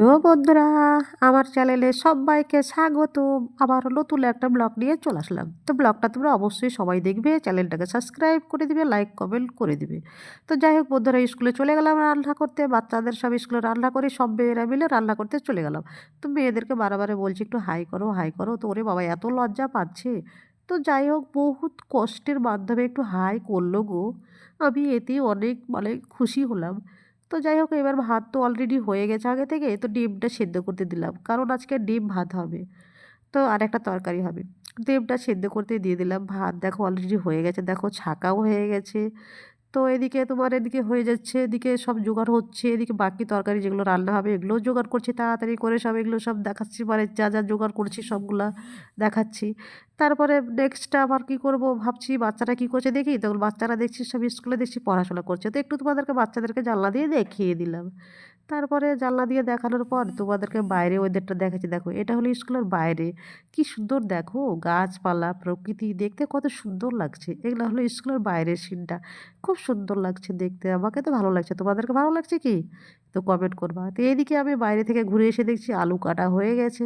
ও বন্ধুরা, আমার চ্যানেলে সবাইকে স্বাগত। আবার নতুন একটা ব্লগ নিয়ে চলে আসলাম। তো ব্লগটা তোমরা অবশ্যই সবাই দেখবে, চ্যানেলটাকে সাবস্ক্রাইব করে দিবে, লাইক, কমেন্ট করে দিবে। তো যাই হোক বন্ধুরা, স্কুলে চলে গেলাম, রান্না করতে। বাচ্চাদের সব স্কুলে রান্না করি, সব মেয়েরা মিলে রান্না করতে চলে গেলাম। তো মেয়েদেরকে বারে বলছি, একটু হাই করো হাই করো। তো ওরে বাবা, এত লজ্জা পাচ্ছে? তো যাই হোক, বহুত কষ্টের মাধ্যমে একটু হাই করল গো। আমি এতে অনেক মানে খুশি হলাম। তো যাই হোক, এবার ভাত তো অলরেডি হয়ে গেছে আগে থেকে, তো ডিমটা সেদ্ধ করতে দিলাম। কারণ আজকে ডিম ভাত হবে, তো আর একটা তরকারি হবে। ডিমটা সেদ্ধ করতে দিয়ে দিলাম, ভাত দেখো অলরেডি হয়ে গেছে, দেখো ছাকাও হয়ে গেছে। তো এদিকে তোমার এদিকে হয়ে যাচ্ছে, এদিকে সব জোগাড় হচ্ছে, এদিকে বাকি তরকারি যেগুলো রান্না হবে এগুলো জোগাড় করছি, তাড়াতাড়ি করে সব এগুলো সব দেখাচ্ছি মানে যা যা জোগাড় করছি সবগুলো দেখাচ্ছি। তারপরে নেক্সটটা আবার কী করব ভাবছি, বাচ্চারা কী করছে দেখি, তখন বাচ্চারা দেখছি সব স্কুলে দেখছি পড়াশোনা করছে, তো একটু তোমাদেরকে বাচ্চাদেরকে জানলা দিয়ে দেখিয়ে দিলাম। তারপরে জানলা দিয়ে দেখানোর পর তোমাদেরকে বাইরে ওদেরটা দেখাচ্ছি। দেখো, এটা হলো স্কুলের বাইরে। কি সুন্দর, দেখো, গাছপালা, প্রকৃতি, দেখতে কত সুন্দর লাগছে। এগুলো হলো স্কুলের বাইরের সিনটা খুব সুন্দর লাগছে দেখতে। আমাকে তো ভালো লাগছে। তোমাদেরকে ভালো লাগছে কি? তো কমেন্ট করবা। তো এইদিকে আমি বাইরে থেকে ঘুরে এসে দেখছি আলু কাটা হয়ে গেছে।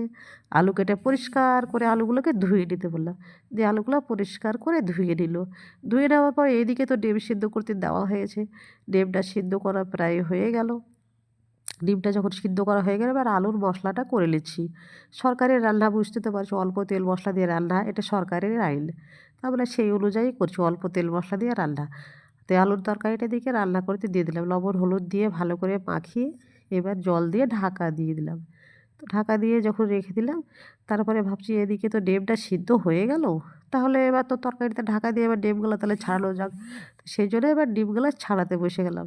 আলু কেটে পরিষ্কার করে আলুগুলোকে ধুয়ে নিতে বললাম। দিয়ে আলুগুলো পরিষ্কার করে ধুয়ে নিল। ধুয়ে নেওয়ার পর এইদিকে তো ডিম সিদ্ধ করতে দেওয়া হয়েছে। ডিমটা সিদ্ধ করা প্রায় হয়ে গেল। ডিমটা যখন সিদ্ধ করা হয়ে গেলে, এবার আলুর মশলাটা করে নিচ্ছি। সরকারের রান্না বুঝতে তো পারছ, অল্প তেল মশলা দিয়ে রান্না, এটা সরকারের আইন। তারপরে সেই অনুযায়ী করছি, অল্প তেল মশলা দিয়ে রান্না। তো আলুর তরকারিটা দিকে রান্না করতে দিয়ে দিলাম, লবণ, হলুদ দিয়ে ভালো করে মাখিয়ে এবার জল দিয়ে ঢাকা দিয়ে দিলাম। তো ঢাকা দিয়ে যখন রেখে দিলাম, তারপরে ভাবছি এদিকে তো ডেমটা সিদ্ধ হয়ে গেল। তাহলে এবার তো তরকারিতে ঢাকা দিয়ে এবার ডিমগুলো তাহলে ছাড়ানো যাক। সেই জন্য এবার ডিমগুলো ছাড়াতে বসে গেলাম।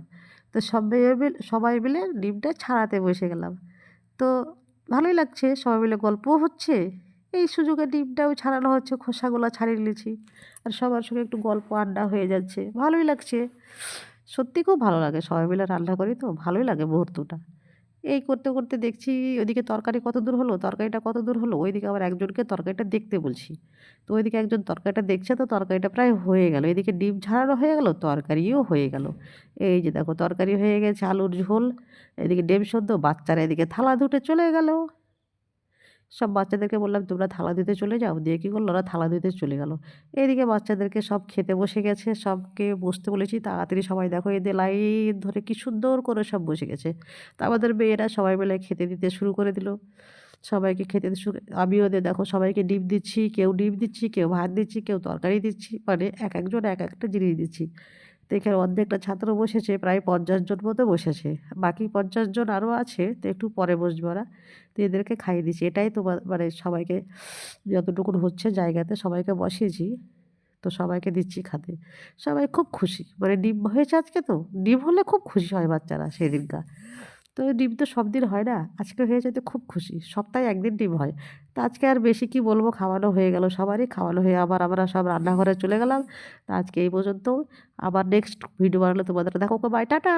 তো সবাই সবাই মিলে ডিমটা ছাড়াতে বসে গেলাম। তো ভালোই লাগছে, সবাই মিলে গল্পও হচ্ছে। এই সুযোগে ডিমটাও ছাড়ানো হচ্ছে, খোসাগুলো ছাড়িয়ে নিয়েছি। আর সবার সঙ্গে একটু গল্প আড্ডা হয়ে যাচ্ছে। ভালোই লাগছে। সত্যি খুব ভালো লাগে, সবাই মিলে রান্না করি তো, ভালোই লাগে মুহূর্তটা। এই করতে করতে দেখছি ওইদিকে তরকারি কত দূর হলো, তরকারিটা কত দূর হলো, ওইদিকে আবার একজনকে তরকারিটা দেখতে বলছি। তো ওইদিকে একজন তরকারিটা দেখছে, তো তরকারিটা প্রায় হয়ে গেল। এদিকে ডিম ঝাড়ানো হয়ে গেল, তরকারিও হয়ে গেল। এই যে দেখো, তরকারি হয়ে গেছে, আলুর ঝোল, এদিকে ডিম সদ্য বাচ্চারা এদিকে থালা দুটে চলে গেল। সব বাচ্চাদেরকে বললাম, তোমরা থালা দিতে চলে যাও? দিয়ে কী করল? ওরা থালা দিতে চলে গেল। এদিকে বাচ্চাদেরকে সব খেতে বসে গেছে, সবকে বসতে বলেছি, তাড়াতাড়ি সবাই দেখো, এদের লাইন ধরে কি সুন্দর করে সব বসে গেছে। তা আমাদের মেয়েরা সবাই মিলে খেতে দিতে শুরু করে দিল। সবাইকে খেতে শুরু আমি ওদের দেখো, সবাইকে ডিম দিচ্ছি, কেউ ডিম দিচ্ছি, কেউ ভাত দিচ্ছি, কেউ তরকারি দিচ্ছি মানে এক একজন এক একটা জিনিস দিচ্ছি। তো এখানে অর্ধেকটা ছাত্র বসেছে, প্রায় পঞ্চাশ জন মতো বসেছে। বাকি পঞ্চাশ জন আরও আছে, তো একটু পরে বসবে ওরা। তো এদেরকে খাইয়ে দিচ্ছি। এটাই তো মানে সবাইকে যতটুকু হচ্ছে জায়গাতে সবাইকে বসিয়েছি, তো সবাইকে দিচ্ছি খাতে। সবাই খুব খুশি। মানে ডিম হয়েছে আজকে তো? ডিম হলে খুব খুশি হয় বাচ্চারা সেদিনকার। তো ডিম তো সব দিন হয় না। আজকে হয়েছে তো খুব খুশি। সপ্তাহে একদিন ডিম হয়। তো আজকে আর বেশি কি বলব? খাওয়ানো হয়ে গেল সবারই। খাওয়ানো হয়ে আবার আমরা সব রান্নাঘরে চলে গেলাম। তো আজকে এই পর্যন্ত আবার নেক্সট ভিডিও বানালে তোমাদের দেখো বাই টাটা